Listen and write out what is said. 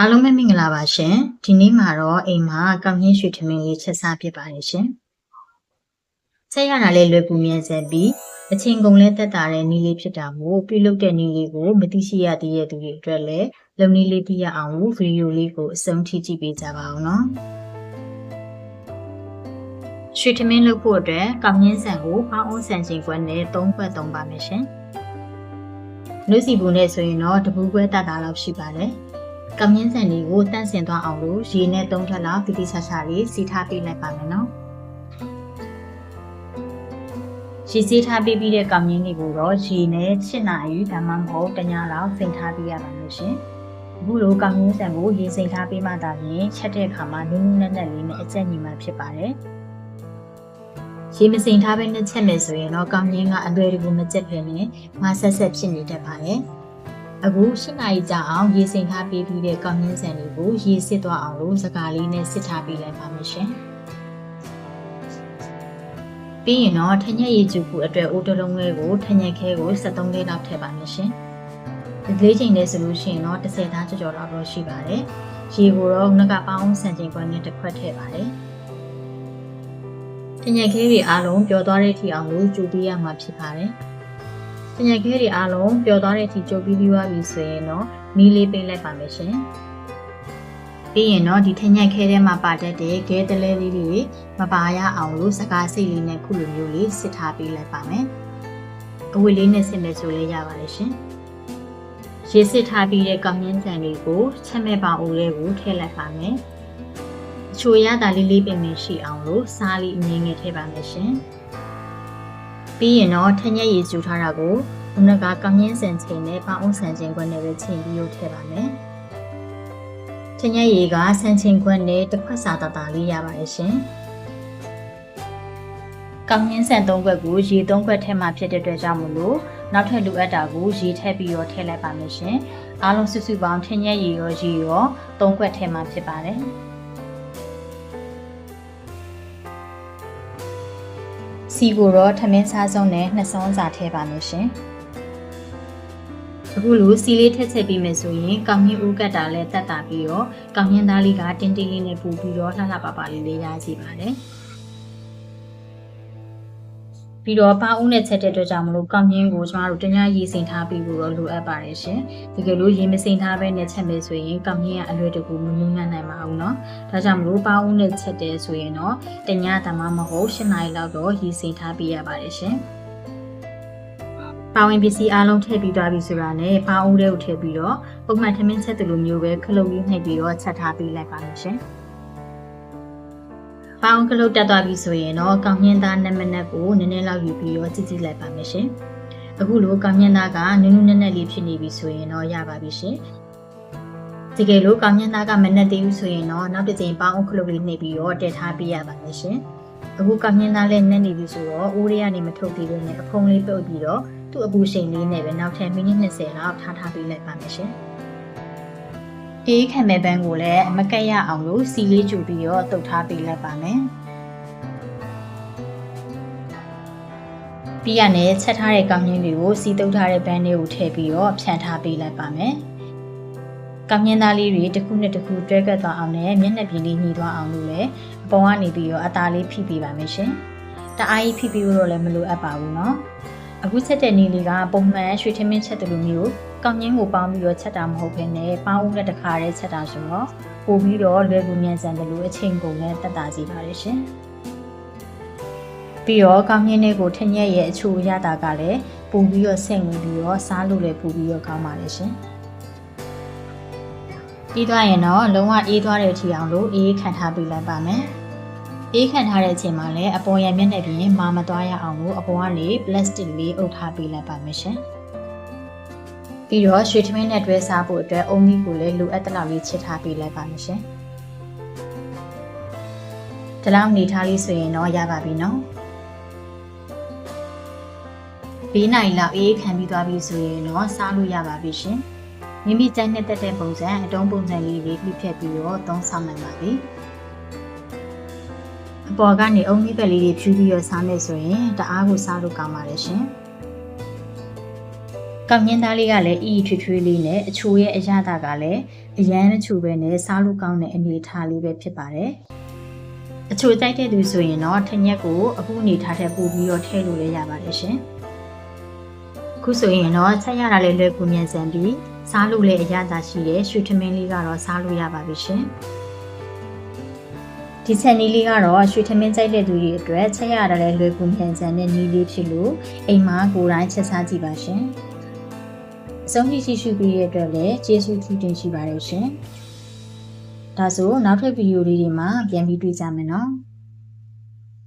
အားလုံးပဲမင်္ဂလာပါရှင်ဒီနေ့မှာတော့အိမ်မှာကောင်းရင်းရွှေထမင်းလေးချက်စားဖြစ်ပါတယ်ရှင်ချက်ရတာလေးလွယ်ကူမြဲစက်ပြီးအချင်းကုန်လဲတက်တာတဲ့နီးလေးဖြစ်တာမို့ပြုလုပ်တဲ့နီးလေးကိုမသိရှိရသေးတဲ့သူတွေအတွက်လည်းလုံနီးလေးသိရအောင်လို့ဗီဒီယိုလေးကိုအဆုံးထိကြည့်ပေးကြပါအောင်နော်ရွှေထမင်းလုပ်ဖို့အတွက်ကောင်းရင်းဆန်ကိုပေါင်းအောင်ဆန်ချင်းခွက်နဲ့၃ခွက်သုံးပါမယ်ရှင်နှုတ်စီပူနဲ့ဆိုရင်တော့တပူခွဲတက်တာလောက်ရှိပါတယ် ကမြင်းဆန်လေးကိုတန့်စင်သွားအောင်လို့ရေနဲ့သုံးထပ်လောက်တိတိကျကျလေးစီထားပေးလိုက်ပါမယ်နော်ရေစီးထားပေးပြီးတဲ့ကမြင်းလေးကိုတော့ရေနဲ့7နာရီဒါမှမဟုတ်တညလောက်စိမ်ထားပေးရပါမယ်ရှင်အခုလိုကမြင်းဆန်ကိုရေစိမ်ထားပေးမှသာလျှင်ချက်တဲ့အခါမှာနုနုနဲ့နဲ့လေးနဲ့အကျက်ညီမှဖြစ်ပါတယ်ရေမစိမ်ထားဘဲနဲ့ချက်မယ်ဆိုရင်တော့ကောင်းရင်းကအလွယ်တကူမကျက်ဖ ೇನೆ မဆက်ဆက်ဖြစ်နေတတ်ပါတယ် အခု၈နာရီကြာအောင်ရေစိမ်ထားပေးပြီးတဲ့ကောင်းရင်းဆန်လေးကိုရေစစ်သွားအောင်လို့စကားလေးနဲ့စစ်ထားပေးလိုက်ပါမယ်ရှင်ပြီးရင်တော့ထညက်ရည်ကျူဖို့အတွက်အိုးတလုံးလေးကိုထညက်ခဲကို73လေးလောက်ထည့်ပါမယ်ရှင်ဒီလေးချိန်နဲ့ဆိုလို့ရှိရင်တော့30သားကြော်ကြော်လောက်တော့ရှိပါတယ်ရေကိုတော့ငကပေါင်းဆန်ချိန်ခွက်နဲ့တစ်ခွက်ထည့်ပါတယ်ထညက်ခဲတွေအားလုံးပျော်သွားတဲ့အထိအောင်လို့ကျူပေးရမှာဖြစ်ပါတယ် ထညက်ခဲတွေအားလုံးပျော်သွားတဲ့အထိကျူပြီးပြီးသွားပြီဆိုရင်တော့မီးလေးပိတ်လိုက်ပါမယ်ရှင်ပြီးရင်တော့ဒီထညက်ခဲထဲမှာပါတတ်တဲ့ဂဲတလဲလေးတွေမပါရအောင်လို့စကားစိတ်လေးနဲ့ခုလိုမျိုးလေးစစ်ထားပေးလိုက်ပါမယ်အဝတ်လေးနဲ့စစ်မယ်ဆိုလည်းရပါတယ်ရှင်ရေစစ်ထားပြီးတဲ့ကောင်းရင်းတန်လေးကိုချက်မဲ့ပါအိုးလေးကိုထည့်လိုက်ပါမယ်အချိုရတာလေးလေးပင်ပင်ရှိအောင်လို့စားလေးအငင်းငယ်ထည့်ပါမယ်ရှင် ပြီးရင်တော့ထညက်ရည်ကျူထားတာကိုဘုနကကောင်းရင်းစံချိန်နဲ့ပေါအောင်ဆန်ချိန်ခွက်နဲ့ပဲချိန်ပြီးလို့ထည့်ပါမယ်ထညက်ရည်ကဆန်ချိန်ခွက်နဲ့တစ်ခွက်စာတာတာလေးရပါတယ်ရှင်ကောင်းရင်းဆန်၃ခွက်ကိုရေ၃ခွက်ထဲမှာဖြစ်တဲ့အတွက်ကြောင့်မလို့နောက်ထပ်လိုအပ်တာကိုရေထည့်ပြီးတော့ထည့်လိုက်ပါမယ်ရှင်အားလုံးစုစုပေါင်းထညက်ရည်ရောရေရော၃ခွက်ထဲမှာဖြစ်ပါတယ် စီကိုတော့ထမင်းစားစုံနဲ့နှစ်စုံစာထည့်ပါမယ်ရှင်အခုလိုစီလေးထည့်ချက်ပြီးမယ်ဆိုရင်ကောင်းရင်ဦးကတ်တာလည်းတက်တာပြီးတော့ကောင်းရင်သားလေးကတင်းတင်းလေးနဲ့ပူပြီးတော့လှလှပပလေးလေးရစီပါတယ် ပြီးတော့ပေါင်းဦးနဲ့ချက်တဲ့အတွက်ကြောင့်မလို့ကောင်းရင်းကိုကျမတို့တ냐ရေစိမ်ထားပြီးလို့တော့လိုအပ်ပါတယ်ရှင်။ဒီကလို့ရေမစိမ်ထားဘဲနဲ့ချက်မယ်ဆိုရင်ကောင်းရင်းကအလွယ်တကူမနူးညံ့နိုင်ပါဘူးเนาะ။ဒါကြောင့်မလို့ပေါင်းဦးနဲ့ချက်တယ်ဆိုရင်တော့တ냐တမမဟုတ်၈နာရီလောက်တော့ရေစိမ်ထားပေးရပါတယ်ရှင်။ပါဝင်ပစ္စည်းအားလုံးထည့်ပြီးသွားပြီဆိုတာနဲ့ပေါင်းဦးတွေကိုထည့်ပြီးတော့ပုံမှန်ထမင်းချက်တယ်လို့မျိုးပဲခလုတ်လေးနှိပ်ပြီးတော့ချက်ထားပေးလိုက်ပါမယ်ရှင်။ ပေါင်းကလုတ်တက်သွားပြီဆိုရင်တော့ကောင်းမြင့်သားနမနက်ကိုနည်းနည်းလောက်ယူပြီးတော့ကြည့်ကြည့်လိုက်ပါမယ်ရှင်။အခုလိုကောင်းမြင့်သားကနူးနူးနက်နက်လေးဖြစ်နေပြီဆိုရင်တော့ရပါပြီရှင်။တကယ်လို့ကောင်းမြင့်သားကမနက်သေးဘူးဆိုရင်တော့နောက်တစ်ချိန်ပေါင်းကလုတ်လေးနှိပ်ပြီးတော့တက်ထားပေးရပါမယ်ရှင်။အခုကောင်းမြင့်သားလည်းနက်နေပြီဆိုတော့အိုးလေးကနေမထုတ်သေးဘဲနဲ့အဖုံးလေးပုတ်ပြီးတော့သူ့အပူရှိန်လေးနဲ့ပဲနောက်ထပ်မိနစ်20လောက်ထားထားပေးလိုက်ပါမယ်ရှင်။ အေးခံမဲ့ပန်းကိုလည်းမကက်ရအောင်လို့စီလေးကျူပြီးတော့တုတ်ထားပေးလိုက်ပါမယ်ပြီးရနဲ့ချက်ထားတဲ့ကောင်းရင်းတွေကိုစီတုတ်ထားတဲ့ပန်းတွေကိုထည့်ပြီးတော့ဖြန့်ထားပေးလိုက်ပါမယ်ကောင်းရင်းသားလေးတွေတစ်ခုနဲ့တစ်ခုတွဲကပ်သွားအောင်နဲ့မျက်နှာပြင်လေးညှိသွားအောင်လို့လည်းအပေါ်ကနေပြီးတော့အသားလေးဖိပေးပါမယ်ရှင်တအားကြီးဖိပြီးတော့လည်းမလိုအပ်ပါဘူးเนาะအခုချက်တဲ့နီလေးကပုံမှန်ရွှေထမင်းချက်တယ်လို့မျိုး ကောင်းငင်းကိုပေါင်းပြီးတော့ချက်တာမဟုတ်ဘဲနဲ့ပေါင်းဦးနဲ့တခါတည်းချက်တာဆိုတော့ပို့ပြီးတော့လွယ်ကူမြန်ဆန်တယ်လို့အချိန်ကုန်နဲ့တက်တာစီပါတယ်ရှင်ပြီးတော့ကောင်းငင်းလေးကိုထညက်ရဲ့အချိုရတာကလည်းပို့ပြီးတော့ဆင့်ဝင်ပြီးတော့စားလို့လည်းပို့ပြီးတော့ကောင်းပါတယ်ရှင်ပြီးသွားရင်တော့လုံးဝအေးသွားတဲ့အထိအောင်လို့အေးခံထားပေးလိုက်ပါမယ်အေးခံထားတဲ့အချိန်မှာလည်းအပေါ်ရမျက်နှာပြင်မာမသွားရအောင်လို့အပေါ်ကနေပလတ်စတစ်လေးအုပ်ထားပေးလိုက်ပါမယ်ရှင်။ ပြီးတော့ရွှေထမင်းနဲ့တွဲစားဖို့အတွက်အုံကြီးကိုလည်းလိုအပ်တဲ့လောက်လေးချစ်ထားပေးလိုက်ပါမယ်ရှင်။ဒီလောက်နေထားလေးဆိုရင်တော့ရပါပြီနော်။ဘေးနိုင်လောက်အေးခံပြီးသွားပြီဆိုရင်တော့စားလို့ရပါပြီရှင်။မိမိကြိုက်နဲ့တက်တဲ့ပုံစံအတုံးပုံစံလေးတွေပြည့်ဖြတ်ပြီးတော့သုံးဆောင်နိုင်ပါပြီ။အပေါ်ကနေအုံကြီးပဲလေးတွေဖြူပြီးတော့စားမယ်ဆိုရင်တအားကိုစားလို့ကောင်းပါတယ်ရှင်။ ကောက်ညင်းသားလေးကလည်းအီထွေထွေလေးနဲ့အချိုရဲ့အရသာကလည်းအရန်အချိုပဲနဲ့စားလို့ကောင်းတဲ့အနေအထားလေးပဲဖြစ်ပါတယ်။အချိုကြိုက်တဲ့သူဆိုရင်တော့ထညက်ကိုအခုအနေထားထက်ပိုပြီးတော့ထည့်လို့လည်းရပါတယ်ရှင်။အခုဆိုရင်တော့ချက်ရတာလည်းလွယ်ကူမြန်ဆန်ပြီးစားလို့လည်းအရသာရှိတဲ့ရွှေထမင်းလေးကတော့စားလို့ရပါပြီရှင်။ဒီချက်နီးလေးကတော့ရွှေထမင်းကြိုက်တဲ့သူတွေအတွက်ချက်ရတာလည်းလွယ်ကူမြန်ဆန်တဲ့နီးလေးဖြစ်လို့အိမ်မှာကိုယ်တိုင်ချက်စားကြည့်ပါရှင်။ အဆုံးထိရှိရှုပြီးရတဲ့အတွက်လည်းကျေးဇူးထူးတင်ရှိပါတယ်ရှင်။ဒါဆိုနောက်ထပ်ဗီဒီယိုလေးတွေမှာပြန်ပြီးတွေ့ကြမယ်နော်။